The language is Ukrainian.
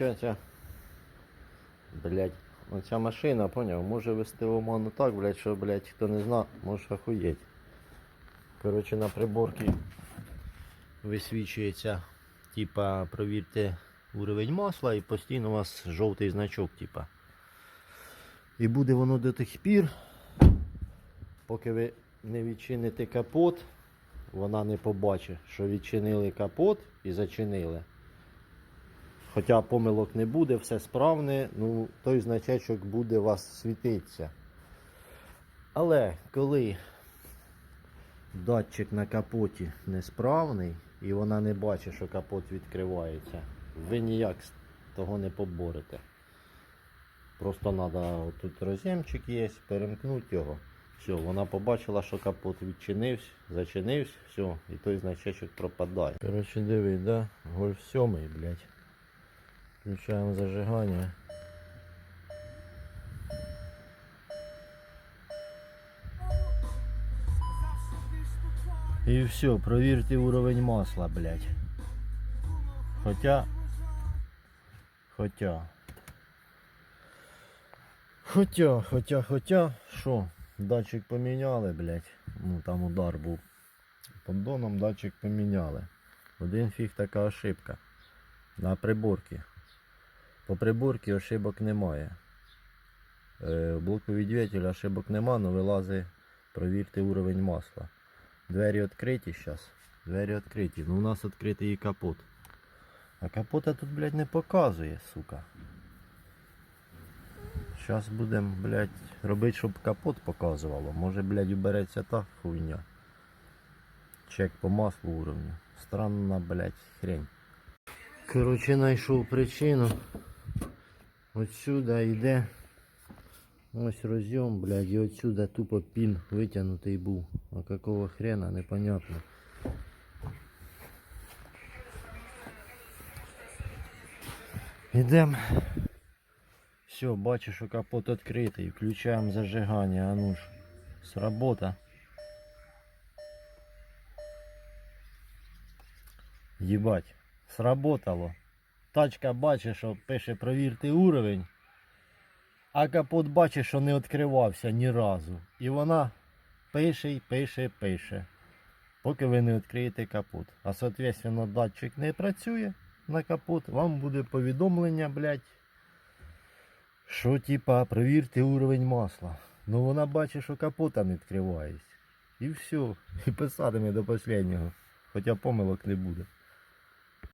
виходить, блядь, оця машина, поняв, може вести в оману так, блядь, що, блядь, хто не зна, може охуєть. Коротше, на приборці висвічується, типа, провірте уровень масла і постійно у вас жовтий значок, типа. І буде воно до тих пір, поки ви не відчините капот, вона не побачить, що відчинили капот і зачинили. Хоча помилок не буде, все справне, ну той значечок буде у вас світитися. Але коли датчик на капоті несправний і вона не бачить, що капот відкривається, ви ніяк того не поборете. Просто треба, тут роз'ємчик є, перемкнути його. Все, вона побачила, що капот відчинився, зачинився, все, і той значечок пропадає. Коротше, диви, да? Гольф 7, блядь. Включаємо зажигання. І все, провірте уровень масла, блядь. Хотя. Хотя. Хотя, хотя, хотя, що, датчик поміняли, блядь. Ну там удар був. Поддоном датчик поміняли. Один фіг така ошибка. На приборці. По приборці ошибок немає. Е, блоку двигателя ошибок нема, але вилазить, провірте уровень масла. Двері відкриті зараз. Двері відкриті. Ну у нас відкритий і капот. А капота тут, блядь, не показує, сука. Зараз будемо, блядь, робити, щоб капот показувало. Може, блядь, убереться та хуйня. Чек по маслу уровню. Странна, блядь, хрень. Короче, знайшов причину. Отсюда йде. Ось розйом, блядь, і отсюда тупо пін витягнутий був. А какого хрена, непонятно. Ідем. Все, бачу, що капот відкритий. Включаємо зажигання, а ну ж. Сработа. Єбать, сработало. Тачка бачить, що пише провірте уровень. А капот бачить, що не відкривався ні разу. І вона пише пише, пише. Поки ви не відкриєте капот. А соответственно датчик не працює на капот, вам буде повідомлення, блядь, що типа провірте уровень масла. Ну вона бачить, що капота не відкривається. І все. І писатиме до останнього. Хоча помилок не буде.